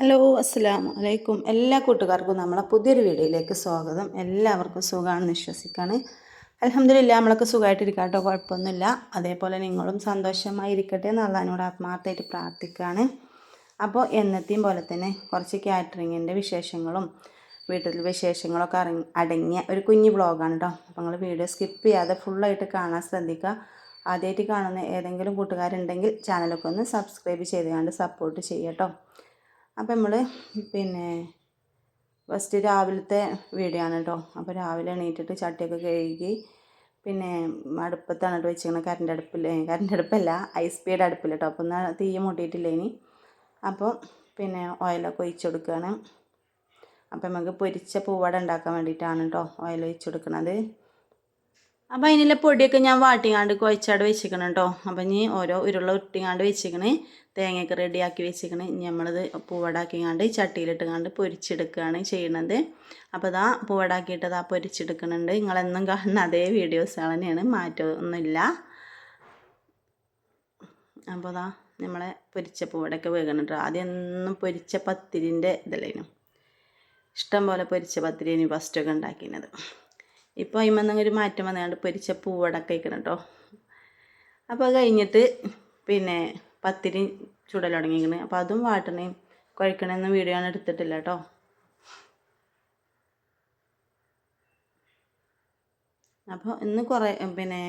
Hello അസ്സാം വലൈക്കും എല്ലാ കൂട്ടുകാർക്കും നമ്മളെ പുതിയൊരു വീഡിയോയിലേക്ക് സ്വാഗതം. എല്ലാവർക്കും സുഖമാണെന്ന് വിശ്വസിക്കാണ്. അലഹമില്ല നമ്മളൊക്കെ സുഖമായിട്ടിരിക്കാം കേട്ടോ. കുഴപ്പമൊന്നുമില്ല. അതേപോലെ നിങ്ങളും സന്തോഷമായി ഇരിക്കട്ടെ എന്ന് അള്ളഹാനോട് ആത്മാർത്ഥമായിട്ട് പ്രാർത്ഥിക്കുകയാണ് അപ്പോൾ എന്നത്തെയും പോലെ തന്നെ കുറച്ച് കാറ്ററിങ്ങിന്റെ വിശേഷങ്ങളും വീട്ടിൽ വിശേഷങ്ങളൊക്കെ അറങ്ങി അടങ്ങിയ ഒരു കുഞ്ഞു ബ്ലോഗാണ് കേട്ടോ. അപ്പോൾ നിങ്ങൾ വീഡിയോ സ്കിപ്പ് ചെയ്യാതെ ഫുള്ളായിട്ട് കാണാൻ ശ്രദ്ധിക്കുക. ആദ്യമായിട്ട് കാണുന്ന ഏതെങ്കിലും കൂട്ടുകാരുണ്ടെങ്കിൽ ചാനലൊക്കെ ഒന്ന് സബ്സ്ക്രൈബ് ചെയ്തുകൊണ്ട് സപ്പോർട്ട് ചെയ്യട്ടോ അപ്പം നമ്മൾ പിന്നെ ഫസ്റ്റ് രാവിലത്തെ വീഡിയോ കേട്ടോ അപ്പോൾ രാവിലെ എണീറ്റിട്ട് ചട്ടിയൊക്കെ കഴുകി പിന്നെ അടുപ്പത്താണ് കേട്ടോ വെച്ചിരിക്കുന്നത് കറണ്ട് അടുപ്പിൽ കറണ്ട് അടുപ്പല്ല ഐ സ്പീഡ് അടുപ്പിൽ കേട്ടോ അപ്പോൾ എന്നാൽ തീ മൂട്ടിയിട്ടില്ല ഇനി? അപ്പോൾ പിന്നെ ഓയിലൊക്കെ ഒഴിച്ചു കൊടുക്കുകയാണ് അപ്പം നമുക്ക് പൊരിച്ച പൂവട ഉണ്ടാക്കാൻ വേണ്ടിയിട്ടാണ് കേട്ടോ ഓയിൽ ഒഴിച്ചു കൊടുക്കുന്നത് അപ്പം അതിനുള്ള പൊടിയൊക്കെ ഞാൻ വാട്ടിങ്ങാണ്ട് കുഴച്ചാട് വെച്ചിരിക്കണം കേട്ടോ അപ്പം ഇനി ഓരോ ഉരുള ഉരുട്ടിങ്ങാണ്ട് വെച്ചിരിക്കണ്. തേങ്ങയൊക്കെ റെഡിയാക്കി വെച്ചിരിക്കണ്. ഇനി നമ്മളത് പൂവടാക്കിങ്ങാണ്ട് ചട്ടിയിലിട്ടുങ്ങാണ്ട് പൊരിച്ചെടുക്കുകയാണ് ചെയ്യണത്. അപ്പോൾ ഇതാ പൂവടാക്കിയിട്ടത് ആ പൊരിച്ചെടുക്കുന്നുണ്ട് നിങ്ങളെന്നും കാണുന്ന അതേ വീഡിയോസ് തന്നെയാണ്. മാറ്റമൊന്നുമില്ല. അപ്പോൾ ഇതാ നമ്മളെ പൊരിച്ച പൂവടൊക്കെ വേഗണിട്ട് ആദ്യം ഒന്നും പൊരിച്ച പത്തിരിന്റെ ഇതല്ലേനും ഇഷ്ടം പോലെ പൊരിച്ച പത്തിരി ഫസ്റ്റൊക്കെ ഉണ്ടാക്കിയത്. ഇപ്പോൾ അതിമെന്ന് ഒരു മാറ്റം വന്നുകൊണ്ട് പൊരിച്ച പൂവടക്ക വയ്ക്കണം കേട്ടോ അപ്പോൾ അത് കഴിഞ്ഞിട്ട് പിന്നെ പത്തിരി ചുടൽ തുടങ്ങിയിരിക്കണ്. അപ്പോൾ അതും വാട്ടണേയും കുഴക്കണമെന്ന് വീഡിയോ ആണ് എടുത്തിട്ടില്ല കേട്ടോ അപ്പോൾ ഇന്ന് കുറേ പിന്നെ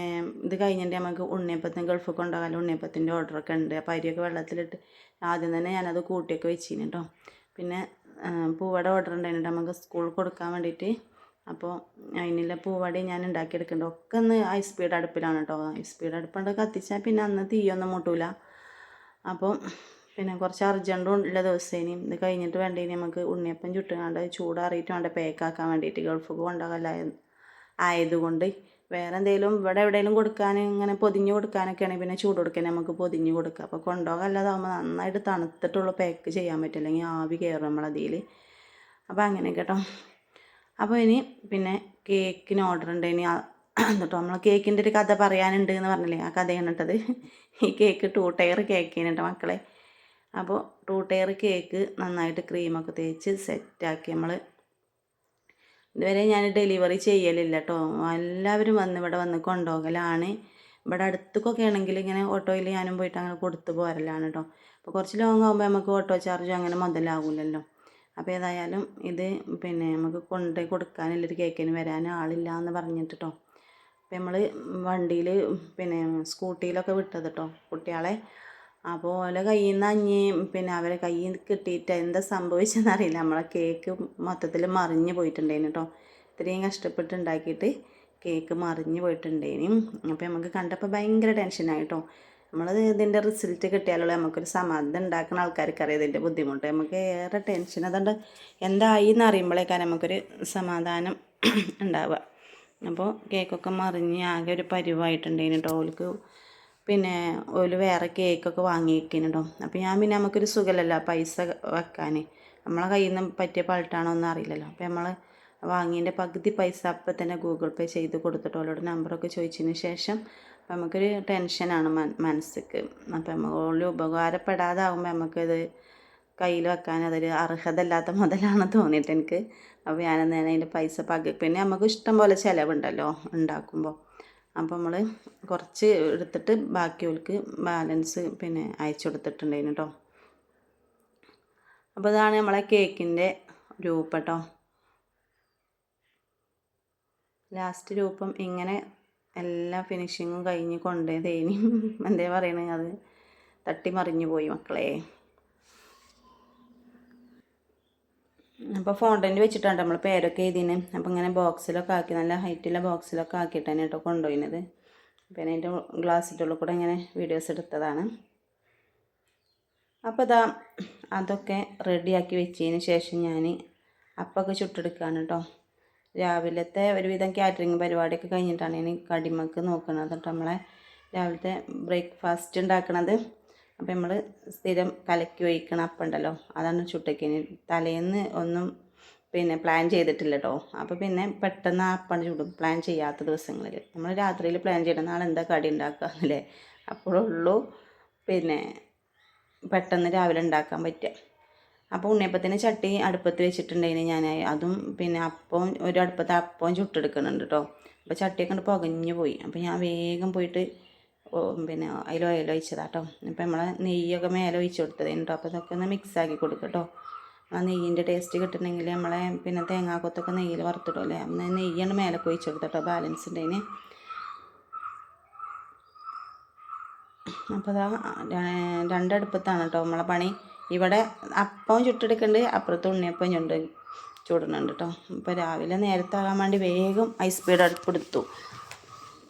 ഇത് കഴിഞ്ഞിട്ട് നമുക്ക് ഉണ്ണിയപ്പത്തിന് ഗൾഫ് കൊണ്ടുപോകാൻ ഉണ്ണിയപ്പത്തിന്റെ ഓർഡറൊക്കെ ഉണ്ട് അപ്പോൾ അരിയൊക്കെ വെള്ളത്തിലിട്ട് ആദ്യം തന്നെ ഞാനത് കൂട്ടിയൊക്കെ വെച്ചിന് കേട്ടോ പിന്നെ പൂവട ഓർഡർ ഉണ്ടായിരുന്നു നമുക്ക് സ്കൂളിൽ കൊടുക്കാൻ വേണ്ടിയിട്ട് അപ്പോൾ അതിനുള്ള പൂവടി ഞാൻ ഉണ്ടാക്കിയെടുക്കുന്നുണ്ട്. ഒക്കെ ഒന്ന് ഹൈ സ്പീഡ് അടുപ്പിലാണ് കേട്ടോ ഹൈ സ്പീഡ് അടുപ്പുണ്ട് കത്തിച്ചാൽ പിന്നെ അന്ന് തീയൊന്നും മുട്ടൂല. അപ്പോൾ പിന്നെ കുറച്ച് അർജന്റും ഉള്ള ദിവസേനും ഇത് കഴിഞ്ഞിട്ട് വേണ്ടി നമുക്ക് ഉണ്ണിയപ്പം ചുട്ടുകാണ്ട് ചൂടാറിയിട്ട് വേണ്ട പേക്കാക്കാൻ വേണ്ടിയിട്ട് ഗൾഫ് കൊണ്ടുപോകല ആയതുകൊണ്ട് വേറെ എന്തെങ്കിലും ഇവിടെ എവിടെയെങ്കിലും കൊടുക്കാൻ ഇങ്ങനെ പൊതിഞ്ഞ് കൊടുക്കാനൊക്കെ ആണെങ്കിൽ പിന്നെ ചൂട് കൊടുക്കാൻ നമുക്ക് പൊതിഞ്ഞ് കൊടുക്കുക അപ്പോൾ കൊണ്ടുപോകല്ലാതാകുമ്പോൾ നന്നായിട്ട് തണുത്തിട്ടുള്ള പാക്ക് ചെയ്യാൻ പറ്റില്ലെങ്കിൽ ആവി കയറും നമ്മളതിൽ അപ്പോൾ അങ്ങനെ കേട്ടോ അപ്പോൾ ഇനി പിന്നെ കേക്കിന് ഓർഡർ ഉണ്ട്. ഇനി എന്നിട്ടോ നമ്മൾ കേക്കിന്റെ ഒരു കഥ പറയാനുണ്ട് എന്ന് പറഞ്ഞില്ലേ? ആ കഥയാണ് കേട്ടത്. ഈ കേക്ക് ടൂ ടയർ കേക്ക് കേട്ടോ മക്കളെ. അപ്പോൾ ടൂ ടയർ കേക്ക് നന്നായിട്ട് ക്രീമൊക്കെ തേച്ച് സെറ്റാക്കി നമ്മൾ ഇതുവരെ ഞാൻ ഡെലിവറി ചെയ്യലില്ല കേട്ടോ. എല്ലാവരും വന്ന് ഇവിടെ വന്ന് കൊണ്ടുപോകലാണ്. ഇവിടെ അടുത്തൊക്കെ ആണെങ്കിൽ ഇങ്ങനെ ഓട്ടോയിൽ ഞാനും പോയിട്ട് അങ്ങനെ കൊടുത്തു പോരലാണ് കേട്ടോ. അപ്പോൾ കുറച്ച് ലോങ് ആകുമ്പോൾ നമുക്ക് ഓട്ടോ ചാർജ് അങ്ങനെ മുതലാകില്ലല്ലോ അപ്പോൾ ഏതായാലും ഇത് പിന്നെ നമുക്ക് കൊണ്ടുപോയി കൊടുക്കാനുള്ളൊരു കേക്കിന് വരാൻ ആളില്ല എന്ന് പറഞ്ഞിട്ട് അപ്പോൾ നമ്മൾ വണ്ടിയിൽ പിന്നെ സ്കൂട്ടിയിലൊക്കെ വിട്ടത് കേട്ടോ കുട്ടികളെ. അപ്പോൾ ഓലെ കയ്യിൽ നിന്ന് അഞ്ഞ് പിന്നെ അവരെ കയ്യിൽ നിന്ന് കിട്ടിയിട്ട് എന്താ സംഭവിച്ചതെന്നറിയില്ല നമ്മളെ കേക്ക് മൊത്തത്തിൽ മറിഞ്ഞ് പോയിട്ടുണ്ടേനു കേട്ടോ ഇത്രയും കഷ്ടപ്പെട്ട് ഉണ്ടാക്കിയിട്ട് കേക്ക് മറിഞ്ഞ് പോയിട്ടുണ്ടേനും അപ്പോൾ നമുക്ക് കണ്ടപ്പോൾ ഭയങ്കര ടെൻഷനായിട്ടോ നമ്മളത് ഇതിന്റെ റിസൾട്ട് കിട്ടിയാലുള്ള നമുക്കൊരു സമാധാനം ഉണ്ടാക്കുന്ന ആൾക്കാർക്ക് അറിയാം ഇതിന്റെ ബുദ്ധിമുട്ട്. നമുക്ക് ഏറെ ടെൻഷൻ അതുകൊണ്ട് എന്തായി എന്ന് അറിയുമ്പോഴേക്കാണ് നമുക്കൊരു സമാധാനം ഉണ്ടാവുക അപ്പോൾ കേക്കൊക്കെ മറിഞ്ഞ് ആകെ ഒരു പരിവായിട്ടുണ്ടെങ്കിൽ കേട്ടോ ഓൾക്ക് പിന്നെ ഓൽ വേറെ കേക്കൊക്കെ വാങ്ങി വെക്കുന്നുണ്ടോ അപ്പോൾ ഞാൻ പിന്നെ നമുക്കൊരു സുഖമല്ലല്ലോ പൈസ വെക്കാൻ നമ്മളെ കയ്യിൽ നിന്ന് പറ്റിയ പൾട്ടാണോ ഒന്നും അറിയില്ലല്ലോ. അപ്പോൾ നമ്മൾ വാങ്ങിയതിന്റെ പകുതി പൈസ അപ്പം തന്നെ ഗൂഗിൾ പേ ചെയ്ത് കൊടുത്തിട്ട് ഓലോട് നമ്പറൊക്കെ ചോദിച്ചതിന് ശേഷം നമുക്കൊരു ടെൻഷനാണ് മനസ്സിക്ക്. അപ്പം നമുക്ക് ഉപകാരപ്പെടാതാകുമ്പോൾ നമുക്കത് കയ്യിൽ വെക്കാൻ അതൊരു അർഹതല്ലാത്ത മുതലാണ് തോന്നിയിട്ട് എനിക്ക്. അപ്പോൾ ഞാനെന്ന് അതിന്റെ പൈസ പകി പിന്നെ നമുക്ക് ഇഷ്ടം പോലെ ചിലവുണ്ടല്ലോ ഉണ്ടാക്കുമ്പോൾ അപ്പോൾ നമ്മൾ കുറച്ച് എടുത്തിട്ട് ബാക്കിയോൾക്ക് ബാലൻസ് പിന്നെ അയച്ചു കൊടുത്തിട്ടുണ്ടായിരുന്നു കേട്ടോ അപ്പോൾ ഇതാണ് നമ്മളെ കേക്കിന്റെ രൂപം കേട്ടോ ലാസ്റ്റ് രൂപം ഇങ്ങനെ എല്ലാ ഫിനിഷിങ്ങും കഴിഞ്ഞ് കൊണ്ടേതേനി എന്തേ പറയണേ അത്? തട്ടിമറിഞ്ഞു പോയി മക്കളെ. അപ്പോൾ ഫോണ്ടന്റ് വെച്ചിട്ടാണ് നമ്മൾ പേരൊക്കെ എഴുതിന്. അപ്പോൾ ഇങ്ങനെ ബോക്സിലൊക്കെ ആക്കി നല്ല ഹൈറ്റുള്ള ബോക്സിലൊക്കെ ആക്കിയിട്ടാണ് കേട്ടോ കൊണ്ടുപോയിനത് പിന്നെ അതിന്റെ ഗ്ലാസ്സിന്റെ കൂടെ ഇങ്ങനെ വീഡിയോസ് എടുത്തതാണ്. അപ്പോൾ ഇതാ അതൊക്കെ റെഡിയാക്കി വെച്ചതിന് ശേഷം ഞാൻ അപ്പൊക്കെ ചുട്ടെടുക്കുകയാണ് കേട്ടോ രാവിലത്തെ ഒരുവിധം കാറ്ററിങ് പരിപാടിയൊക്കെ കഴിഞ്ഞിട്ടാണ് ഇനി കടിമക്ക് നോക്കുന്നത് കേട്ടോ നമ്മളെ രാവിലത്തെ ബ്രേക്ക്ഫാസ്റ്റ് ഉണ്ടാക്കണത്. അപ്പോൾ നമ്മൾ സ്ഥിരം കലക്കി ഒഴിക്കണ അപ്പം ഉണ്ടല്ലോ അതാണ് ചുട്ടക്കിന് തലേന്ന് ഒന്നും പിന്നെ പ്ലാൻ ചെയ്തിട്ടില്ല കേട്ടോ അപ്പോൾ പിന്നെ പെട്ടെന്ന് ആ അപ്പം ചൂടും പ്ലാൻ ചെയ്യാത്ത ദിവസങ്ങളിൽ നമ്മൾ രാത്രിയിൽ പ്ലാൻ ചെയ്യണം നാളെ എന്താ കടി ഉണ്ടാക്കുക എന്നല്ലേ? അപ്പോഴുള്ളൂ പിന്നെ പെട്ടെന്ന് രാവിലെ ഉണ്ടാക്കാൻ പറ്റുക. അപ്പോൾ ഉണ്ണിയപ്പത്തിന് ചട്ടി അടുപ്പത്ത് വെച്ചിട്ടുണ്ടായിന് ഞാൻ. അതും പിന്നെ അപ്പവും ഒരു അടുപ്പത്ത് അപ്പവും ചുട്ടെടുക്കുന്നുണ്ട് കേട്ടോ അപ്പോൾ ചട്ടിയൊക്കെ കണ്ട് പുകഞ്ഞു പോയി. അപ്പോൾ ഞാൻ വേഗം പോയിട്ട് പിന്നെ അതിൽ ഓയിൽ ഒഴിച്ചതാട്ടോ ഇപ്പോൾ നമ്മളെ നെയ്യൊക്കെ മേലെ ഒഴിച്ച് കൊടുത്തത് കേട്ടോ അപ്പോൾ ഇതൊക്കെ ഒന്ന് മിക്സ് ആക്കി കൊടുക്കുക കേട്ടോ ആ നെയ്യിന്റെ ടേസ്റ്റ് കിട്ടണമെങ്കിൽ നമ്മളെ പിന്നെ തേങ്ങാക്കൊത്തൊക്കെ നെയ്യിൽ വറുത്തിടുമല്ലേ അന്ന് നെയ്യാണ് മേലൊക്കെ ഒഴിച്ച് കൊടുത്തട്ടോ ബാലൻസ് ഉണ്ടതിന് അപ്പോൾ അതാ രണ്ടടുപ്പത്താണ് കേട്ടോ നമ്മളെ പണി. ഇവിടെ അപ്പവും ചുട്ടെടുക്കുന്നുണ്ട് അപ്പുറത്ത് ഉണ്ണിയപ്പം ചുണ്ട് ചൂടുന്നുണ്ട് കേട്ടോ ഇപ്പോൾ രാവിലെ നേരത്തെ ആകാൻ വേണ്ടി വേഗം ഐസ് സ്പീഡ് അടുപ്പെടുത്തു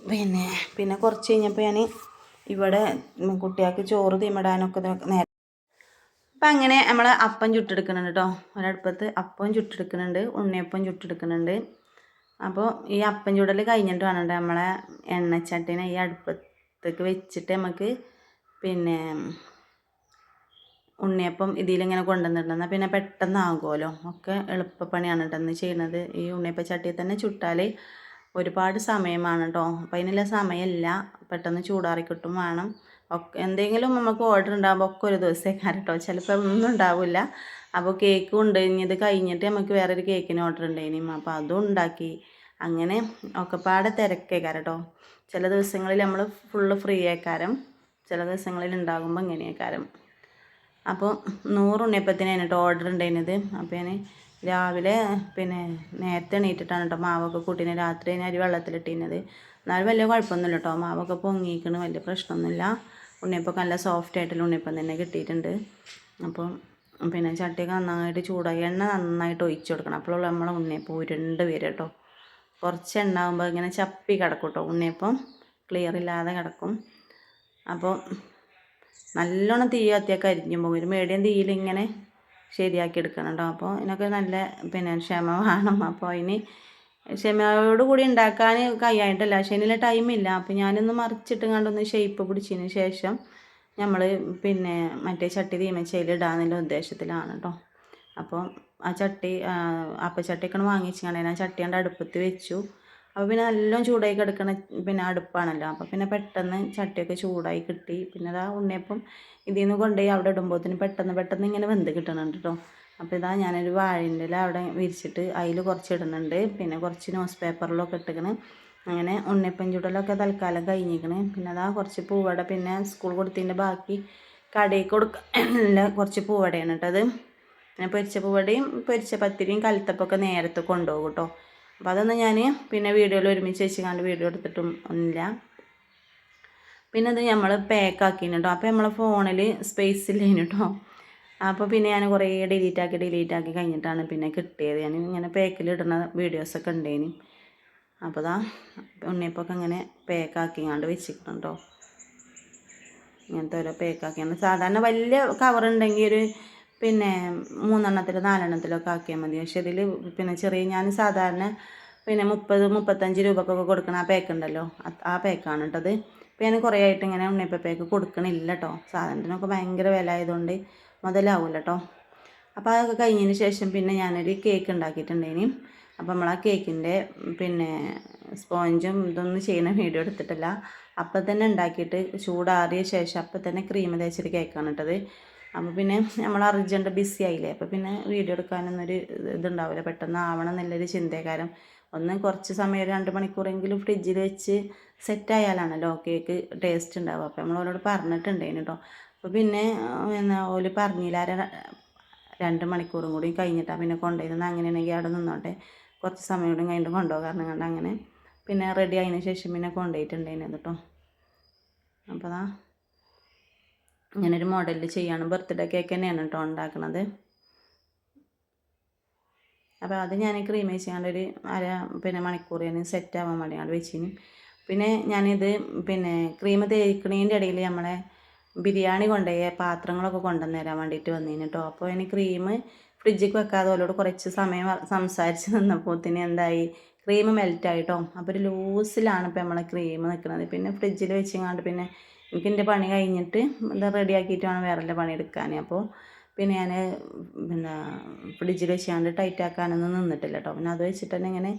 പിന്നെ പിന്നെ കുറച്ച് കഴിഞ്ഞപ്പോൾ ഞാൻ ഇവിടെ കുട്ടികൾക്ക് ചോറ് തീമിടാനൊക്കെ നേരം അപ്പം അങ്ങനെ നമ്മൾ അപ്പം ചുട്ടെടുക്കുന്നുണ്ട് കേട്ടോ ഒരടുപ്പത്ത് അപ്പം ചുട്ടെടുക്കുന്നുണ്ട് ഉണ്ണിയപ്പം ചുട്ടെടുക്കുന്നുണ്ട് അപ്പോൾ ഈ അപ്പം ചുടൽ കഴിഞ്ഞിട്ട് വേണം നമ്മളെ എണ്ണച്ചട്ടിനെ ഈ അടുപ്പത്തേക്ക് വെച്ചിട്ട് നമുക്ക് പിന്നെ ഉണ്ണിയപ്പം ഇതിലിങ്ങനെ കൊണ്ടുവന്നിട്ടുണ്ടെന്നാൽ പിന്നെ പെട്ടെന്നാകുമല്ലോ. ഒക്കെ എളുപ്പപ്പണിയാണ് കേട്ടോ ഇന്ന് ചെയ്യുന്നത്. ഈ ഉണ്ണിയപ്പ ചട്ടിയിൽ തന്നെ ചുട്ടാൽ ഒരുപാട് സമയമാണ് കേട്ടോ. അപ്പം അതിനുള്ള സമയമില്ല. പെട്ടെന്ന് ചൂടാറി കിട്ടും വേണം. ഒക്കെ എന്തെങ്കിലും നമുക്ക് ഓർഡർ ഉണ്ടാകുമ്പോൾ ഒക്കെ ഒരു ദിവസത്തേക്കാണ് കേട്ടോ. ചിലപ്പോൾ ഒന്നും ഉണ്ടാവില്ല. അപ്പോൾ കേക്ക് ഉണ്ട്. ഇനി ഇത് കഴിഞ്ഞിട്ട് നമുക്ക് വേറൊരു കേക്കിന് ഓർഡർ ഉണ്ടായിനി. അപ്പോൾ അതും ഉണ്ടാക്കി. അങ്ങനെ ഒക്കെ പാടെ തിരക്കേക്കാരം കേട്ടോ. ചില ദിവസങ്ങളിൽ നമ്മൾ ഫുള്ള് ഫ്രീ ആക്കാരം ചില ദിവസങ്ങളിൽ ഉണ്ടാകുമ്പോൾ ഇങ്ങനെയാക്കാരം. അപ്പോൾ നൂറ് ഉണ്ണിയപ്പത്തിനാണ് കേട്ടോ ഓർഡർ ഉണ്ടായിരുന്നത് അപ്പോൾ ഞാൻ രാവിലെ പിന്നെ നേരത്തെ എണീറ്റിട്ടാണ് കേട്ടോ മാവൊക്കെ കൂട്ടിന്. രാത്രി ഞാൻ അരി വെള്ളത്തിലിട്ടിരുന്നത് എന്നാലും വലിയ കുഴപ്പമൊന്നുമില്ല കേട്ടോ മാവൊക്കെ പൊങ്ങിക്കണ് വലിയ പ്രശ്നമൊന്നുമില്ല ഉണ്ണിയപ്പം നല്ല സോഫ്റ്റ് ആയിട്ടുള്ള ഉണ്ണിയപ്പം തന്നെ കിട്ടിയിട്ടുണ്ട്. അപ്പോൾ പിന്നെ ചട്ടിയൊക്കെ നന്നായിട്ട് ചൂടാക്കി എണ്ണ നന്നായിട്ട് ഒഴിച്ചു കൊടുക്കണം. അപ്പോഴുള്ള നമ്മളെ ഉണ്ണിയപ്പം ഉരുണ്ട് വരും കേട്ടോ കുറച്ച് എണ്ണ ആകുമ്പോൾ ഇങ്ങനെ ചപ്പി കിടക്കും കേട്ടോ ഉണ്ണിയപ്പം ക്ലിയർ ഇല്ലാതെ കിടക്കും. അപ്പോൾ നല്ലോണം തീ കത്തിയൊക്കെ അരിഞ്ഞു ഒരു മീഡിയം തീയിൽ ഇങ്ങനെ ശരിയാക്കി എടുക്കണം കേട്ടോ അപ്പോൾ ഇതിനൊക്കെ നല്ല പിന്നെ ക്ഷമ വേണം. അപ്പോൾ അതിന് ക്ഷമയോട് കൂടി ഉണ്ടാക്കാൻ കയ്യായിട്ടല്ല. പക്ഷേ ഇതിൽ ടൈമില്ല അപ്പോൾ ഞാനൊന്ന് മറിച്ചിട്ട് കണ്ടൊന്ന് ഷേപ്പ് പിടിച്ചതിന് ശേഷം നമ്മൾ പിന്നെ മറ്റേ ചട്ടി തീമച്ചയിൽ ഇടാന്നുള്ള ഉദ്ദേശത്തിലാണ് കേട്ടോ അപ്പോൾ ആ ചട്ടി അപ്പച്ചട്ടിയൊക്കെ വാങ്ങിച്ചു കണ്ടേ ആ ചട്ടി കണ്ട് അടുപ്പത്ത് വെച്ചു. അപ്പോൾ പിന്നെ നല്ലോണം ചൂടായി കിടക്കണ പിന്നെ അടുപ്പാണല്ലോ. അപ്പോൾ പിന്നെ പെട്ടെന്ന് ചട്ടിയൊക്കെ ചൂടായി കിട്ടി. പിന്നെ അതാ ഉണ്ണിയപ്പം ഇതിൽ നിന്ന് കൊണ്ടുപോയി അവിടെ ഇടുമ്പോഴത്തേന് പെട്ടെന്ന് പെട്ടെന്ന് ഇങ്ങനെ വെന്ത് കിട്ടണുണ്ട് കേട്ടോ അപ്പോൾ ഇതാ ഞാനൊരു വാഴന്റെ അവിടെ വിരിച്ചിട്ട് അതിൽ കുറച്ച് ഇടുന്നുണ്ട് പിന്നെ കുറച്ച് ന്യൂസ് പേപ്പറിലൊക്കെ ഇട്ടിക്കണ്. അങ്ങനെ ഉണ്ണിയപ്പം ചൂടലൊക്കെ തൽക്കാലം കഴിഞ്ഞിരിക്കണ് പിന്നെ അതാ കുറച്ച് പൂവട പിന്നെ സ്കൂൾ കൊടുത്തതിന്റെ ബാക്കി കടയിൽ കൊടുക്കാനുള്ള കുറച്ച് പൂവടയാണ് കേട്ടത് പിന്നെ പൊരിച്ച പൂവടയും പൊരിച്ച പത്തിരിയും കലത്തപ്പൊക്കെ നേരത്തെ കൊണ്ടുപോകും കേട്ടോ അപ്പോൾ അതൊന്നും ഞാൻ പിന്നെ വീഡിയോയിൽ ഒരുമിച്ച് വെച്ച് കണ്ട് വീഡിയോ എടുത്തിട്ടും ഒന്നുമില്ല. പിന്നെ അത് നമ്മൾ പാക്കാക്കിന് കേട്ടോ അപ്പോൾ നമ്മളെ ഫോണിൽ സ്പേസ് ഇല്ലേനു കേട്ടോ അപ്പോൾ പിന്നെ ഞാൻ കുറേ ഡിലീറ്റ് ആക്കി ഡിലീറ്റ് ആക്കി കഴിഞ്ഞിട്ടാണ് പിന്നെ കിട്ടിയത്. ഞാൻ ഇങ്ങനെ പാക്കിൽ ഇടുന്ന വീഡിയോസൊക്കെ ഉണ്ടേനി അപ്പോൾ ദാ ഉണ്ണിയപ്പൊക്കെ അങ്ങനെ പാക്കാക്കിങ്ങാണ്ട് വെച്ചിരിക്കണം കേട്ടോ ഇങ്ങനത്തെ ഓരോ പാക്കാക്കിയാണ് സാധാരണ വലിയ കവറുണ്ടെങ്കിൽ ഒരു പിന്നെ മൂന്നെണ്ണത്തിൽ നാലെണ്ണത്തിലൊക്കെ ആക്കിയാൽ മതി. പക്ഷെ ഇതിൽ പിന്നെ ചെറിയ ഞാൻ സാധാരണ പിന്നെ മുപ്പത് മുപ്പത്തഞ്ച് രൂപക്കൊക്കെ കൊടുക്കണ ആ പാക്ക് ഉണ്ടല്ലോ. ആ പാക്കാണ് കേട്ടത് അപ്പോൾ ഞാൻ കുറേ ആയിട്ട് ഇങ്ങനെ ഉണ്ണിയപ്പ പാക്ക് കൊടുക്കണില്ല കേട്ടോ സാധനത്തിനൊക്കെ ഭയങ്കര വില ആയതുകൊണ്ട് മുതലാവില്ല കേട്ടോ അപ്പോൾ അതൊക്കെ കഴിഞ്ഞതിന് ശേഷം പിന്നെ ഞാനൊരു കേക്ക് ഉണ്ടാക്കിയിട്ടുണ്ടേനി അപ്പോൾ നമ്മൾ ആ കേക്കിന്റെ പിന്നെ സ്പോഞ്ചും ഇതൊന്നും ചെയ്യുന്ന വീഡിയോ എടുത്തിട്ടില്ല. അപ്പം തന്നെ ഉണ്ടാക്കിയിട്ട് ചൂടാറിയ ശേഷം അപ്പം തന്നെ ക്രീം തേച്ചൊരു കേക്കാണ് ഇട്ടത് അപ്പോൾ പിന്നെ നമ്മൾ അർജന്റ് ബിസി ആയില്ലേ? അപ്പോൾ പിന്നെ വീഡിയോ എടുക്കാനൊന്നൊരു ഇതുണ്ടാവില്ല. പെട്ടെന്ന് ആവണം എന്നുള്ളൊരു ചിന്തകാരം ഒന്ന് കുറച്ച് സമയം രണ്ട് മണിക്കൂറെങ്കിലും ഫ്രിഡ്ജിൽ വെച്ച് സെറ്റ് ആയാലാണല്ലോ കേക്ക് ടേസ്റ്റ് ഉണ്ടാവുക അപ്പോൾ നമ്മൾ നമ്മളോട് പറഞ്ഞിട്ടുണ്ടായിരുന്നു കേട്ടോ അപ്പോൾ പിന്നെ എന്നാ ഓൽ പറഞ്ഞില്ല. രണ്ട് മണിക്കൂറും കൂടി കഴിഞ്ഞിട്ടാണ് പിന്നെ കൊണ്ടുപോയിരുന്നത് അങ്ങനെയാണെങ്കിൽ അവിടെ നിന്നോട്ടെ. കുറച്ച് സമയം കൂടി കഴിഞ്ഞിട്ട് കൊണ്ടുപോകാൻ കാരണം കണ്ട് അങ്ങനെ. പിന്നെ റെഡി ആയതിനു ശേഷം പിന്നെ കൊണ്ടുപോയിട്ടുണ്ടായിരുന്നു കേട്ടോ അപ്പോൾ അതാ ഇങ്ങനൊരു മോഡലിൽ ചെയ്യാണ്. ബർത്ത്ഡേ കേക്ക് തന്നെയാണ് കേട്ടോ ഉണ്ടാക്കുന്നത് അപ്പോൾ അത് ഞാൻ ക്രീം വെച്ചാണ്ട് ഒരു അര പിന്നെ മണിക്കൂർ ഞാൻ സെറ്റ് ആവാൻ വേണ്ടിയാണ് വെച്ചിന്. പിന്നെ ഞാനിത് പിന്നെ ക്രീം തേക്കണേന്റെ ഇടയിൽ നമ്മളെ ബിരിയാണി കൊണ്ടുപോയ പാത്രങ്ങളൊക്കെ കൊണ്ടുവന്ന് തരാൻ വേണ്ടിയിട്ട് വന്നിന് കേട്ടോ അപ്പോൾ അതിന് ക്രീം ഫ്രിഡ്ജിൽ വെക്കാതെ ഓലോട് കുറച്ച് സമയം സംസാരിച്ച് നിന്നപ്പോത്തിന് എന്തായി? ക്രീം മെൽറ്റായിട്ടോ അപ്പോൾ ഒരു ലൂസിലാണ് ഇപ്പോൾ നമ്മളെ ക്രീം നിൽക്കുന്നത് പിന്നെ ഫ്രിഡ്ജിൽ വെച്ചങ്ങാണ്ട് പിന്നെ എനിക്ക് എന്റെ പണി കഴിഞ്ഞിട്ട് ഇത് റെഡിയാക്കിയിട്ട് വേണം വേറെ പണി എടുക്കാൻ അപ്പോൾ പിന്നെ ഞാൻ പിന്നെ ഫ്രിഡ്ജിൽ വെച്ചാണ്ട് ടൈറ്റ് ആക്കാനൊന്നും നിന്നിട്ടില്ല കേട്ടോ പിന്നെ അത് വെച്ചിട്ട് തന്നെ ഇങ്ങനെ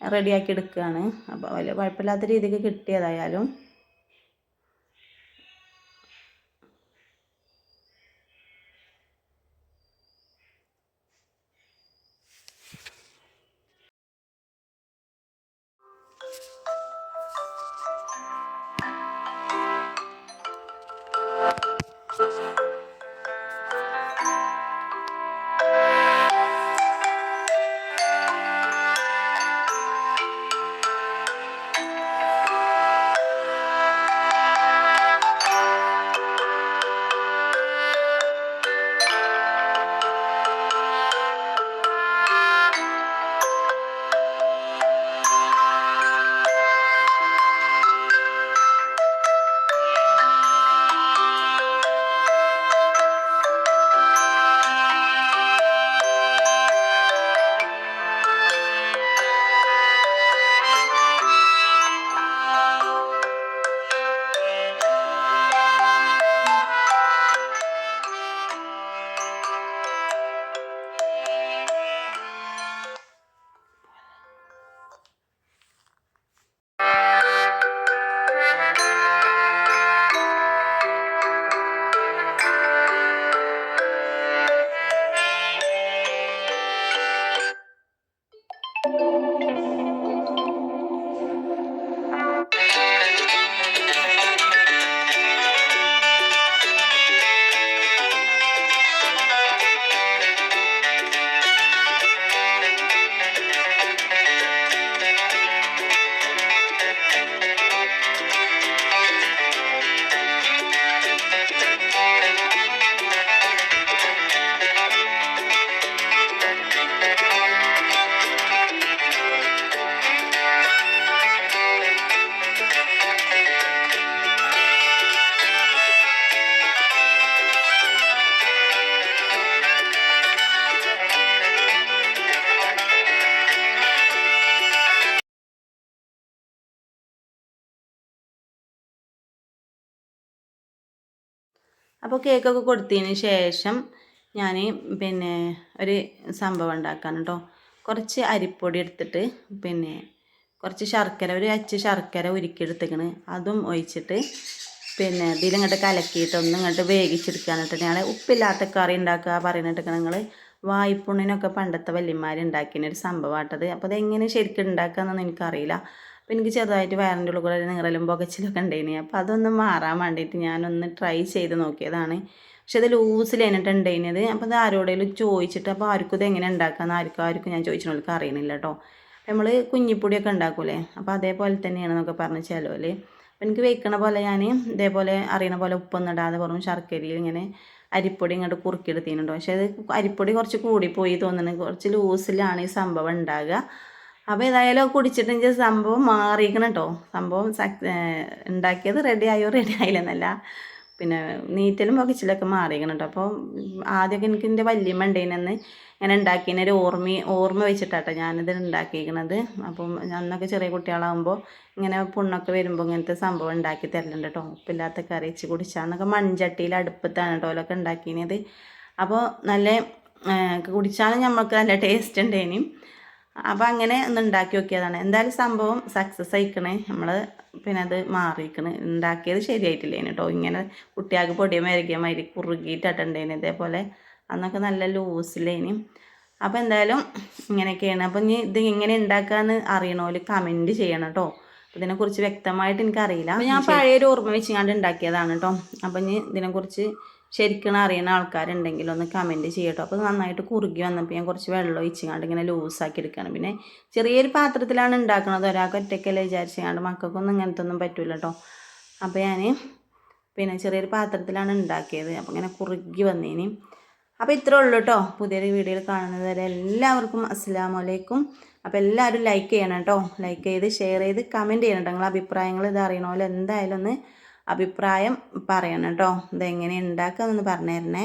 റെഡിയാക്കി എടുക്കുകയാണ് അപ്പോൾ വലിയ കുഴപ്പമില്ലാത്ത രീതിക്ക് കിട്ടിയതായാലും അപ്പോൾ കേക്കൊക്കെ കൊടുത്തതിന് ശേഷം ഞാൻ പിന്നെ ഒരു സംഭവം ഉണ്ടാക്കാൻ കേട്ടോ കുറച്ച് അരിപ്പൊടി എടുത്തിട്ട് പിന്നെ കുറച്ച് ശർക്കര ഒരു അച്ച് ശർക്കര ഉരുക്കിയെടുത്തേക്കണ്. അതും ഒഴിച്ചിട്ട് പിന്നെ ഇതിലിങ്ങോട്ട് കലക്കിയിട്ട് ഒന്നും ഇങ്ങോട്ട് വേവിച്ചെടുക്കാനിട്ട് ഞങ്ങൾ ഉപ്പില്ലാത്ത കറി ഉണ്ടാക്കുക പറയുന്നിട്ടൊക്കെ നിങ്ങൾ വായ്പുണ്ണിനൊക്കെ പണ്ടത്തെ വല്യന്മാർ ഉണ്ടാക്കിയ ഒരു സംഭവമാട്ടത് അപ്പോൾ അതെങ്ങനെ ശരിക്കും ഉണ്ടാക്കുക എന്നൊന്നും എനിക്കറിയില്ല. അപ്പോൾ എനിക്ക് ചെറുതായിട്ട് വയറിന്റെ ഉള്ളിൽ കൂടെ നീറലും പുകച്ചിലൊക്കെ ഉണ്ടായിന്. അപ്പോൾ അതൊന്ന് മാറാൻ വേണ്ടിയിട്ട് ഞാനൊന്ന് ട്രൈ ചെയ്ത് നോക്കിയതാണ്. പക്ഷെ അത് ലൂസിൽ എന്നിട്ട് ഉണ്ടായിരുന്നത് അപ്പോൾ അത് ആരോടെങ്കിലും ചോദിച്ചിട്ട് അപ്പോൾ ആർക്കും ഇത് എങ്ങനെ ഉണ്ടാക്കാമെന്ന് ആർക്കും ആർക്കും ഞാൻ ചോദിച്ചിട്ടുള്ള അറിയണില്ല കേട്ടോ നമ്മൾ കുഞ്ഞിപ്പൊടിയൊക്കെ ഉണ്ടാക്കൂലേ? അപ്പോൾ അതേപോലെ തന്നെയാണെന്നൊക്കെ പറഞ്ഞ് ചിലവിൽ അപ്പോൾ എനിക്ക് വെക്കണ പോലെ ഞാൻ ഇതേപോലെ അറിയണ പോലെ ഉപ്പൊന്നും ഇടാതെ വെറും ശർക്കരയിൽ ഇങ്ങനെ അരിപ്പൊടി ഇങ്ങോട്ട് കുറുക്കിയെടുത്തിട്ടുണ്ടോ പക്ഷേ അത് അരിപ്പൊടി കുറച്ച് കൂടിപ്പോയി തോന്നുന്നു കുറച്ച് ലൂസിലാണ് ഈ സംഭവം ഉണ്ടാകുക അപ്പോൾ ഏതായാലും കുടിച്ചിട്ടെങ്കിൽ സംഭവം മാറിയിരിക്കണം കേട്ടോ സംഭവം ഉണ്ടാക്കിയത് റെഡി ആയോ റെഡി ആയില്ലെന്നല്ല. പിന്നെ നീറ്റലും പുകച്ചിലൊക്കെ മാറിയിരിക്കണം കേട്ടോ അപ്പോൾ ആദ്യമൊക്കെ എനിക്ക് എന്റെ വലിയ ഉണ്ടേനെന്ന് ഞാൻ ഉണ്ടാക്കിയതിന് ഒരു ഓർമ്മ ഓർമ്മ വെച്ചിട്ടാട്ടോ ഞാനിത് ഉണ്ടാക്കിയിരിക്കണത് അപ്പം അന്നൊക്കെ ചെറിയ കുട്ടികളാകുമ്പോൾ ഇങ്ങനെ പുണ്ണൊക്കെ വരുമ്പോൾ ഇങ്ങനത്തെ സംഭവം ഉണ്ടാക്കി തരലുണ്ട് കേട്ടോ ഉപ്പില്ലാത്ത കറി വെച്ച് കുടിച്ചാന്നൊക്കെ മൺചട്ടിയിൽ അടുപ്പത്താണ് കേട്ടോ ഓലൊക്കെ ഉണ്ടാക്കിയത് അപ്പോൾ നല്ല കുടിച്ചാലും നമ്മൾക്ക് നല്ല ടേസ്റ്റ് ഉണ്ടേനി അപ്പോൾ അങ്ങനെ ഒന്ന് ഉണ്ടാക്കി നോക്കിയതാണ്. എന്തായാലും സംഭവം സക്സസ് ആയിക്കണേ. നമ്മൾ പിന്നെ അത് മാറിയിക്കണ് ഉണ്ടാക്കിയത് ശരിയായിട്ടില്ലേന് കേട്ടോ ഇങ്ങനെ കുട്ടിയാൾക്ക് പൊടിയും മരിക്കുക മാതിരി കുറുകിയിട്ടിട്ടുണ്ടേന് ഇതേപോലെ അന്നൊക്കെ നല്ല ലൂസിലേനി അപ്പോൾ എന്തായാലും ഇങ്ങനെയൊക്കെയാണ്. അപ്പം ഇനി ഇത് എങ്ങനെ ഉണ്ടാക്കാന്ന് അറിയണോൽ കമന്റ് ചെയ്യണം കേട്ടോ ഇതിനെക്കുറിച്ച് വ്യക്തമായിട്ട് എനിക്കറിയില്ല. അപ്പോൾ ഞാൻ പഴയൊരു ഓർമ്മ വെച്ചുകൊണ്ട് ഉണ്ടാക്കിയതാണ് കേട്ടോ അപ്പം ഇനി ഇതിനെക്കുറിച്ച് ശരിക്കും അറിയുന്ന ആൾക്കാരുണ്ടെങ്കിൽ ഒന്ന് കമന്റ് ചെയ്യട്ടോ. അപ്പോൾ നന്നായിട്ട് കുറുകി വന്നപ്പോൾ ഞാൻ കുറച്ച് വെള്ളം ഒഴിച്ചുകൊണ്ട് ഇങ്ങനെ ലൂസാക്കി എടുക്കണം. പിന്നെ ചെറിയൊരു പാത്രത്തിലാണ് ഉണ്ടാക്കുന്നത് ഒരാൾക്ക് ഒറ്റയ്ക്കല്ലേ വിചാരിച്ചുകൊണ്ട് മക്കൾക്കൊന്നും ഇങ്ങനത്തെ ഒന്നും പറ്റില്ല കേട്ടോ അപ്പോൾ ഞാൻ പിന്നെ ചെറിയൊരു പാത്രത്തിലാണ് ഉണ്ടാക്കിയത് അപ്പോൾ ഇങ്ങനെ കുറുകി വന്നേനി. അപ്പോൾ ഇത്രേ ഉള്ളൂ കേട്ടോ പുതിയൊരു വീഡിയോയിൽ കാണുന്നത് വരെ എല്ലാവർക്കും അസ്സാം വലൈക്കും അപ്പോൾ എല്ലാവരും ലൈക്ക് ചെയ്യണം കേട്ടോ ലൈക്ക് ചെയ്ത് ഷെയർ ചെയ്ത് കമന്റ് ചെയ്യണം കേട്ടോ നിങ്ങളെ അഭിപ്രായങ്ങൾ ഇത് അറിയണമല്ലോ എന്തായാലും ഒന്ന് അഭിപ്രായം പറയണം കേട്ടോ ഇതെങ്ങനെ ഉണ്ടാക്കുക എന്നൊന്ന് പറഞ്ഞു തരണേ.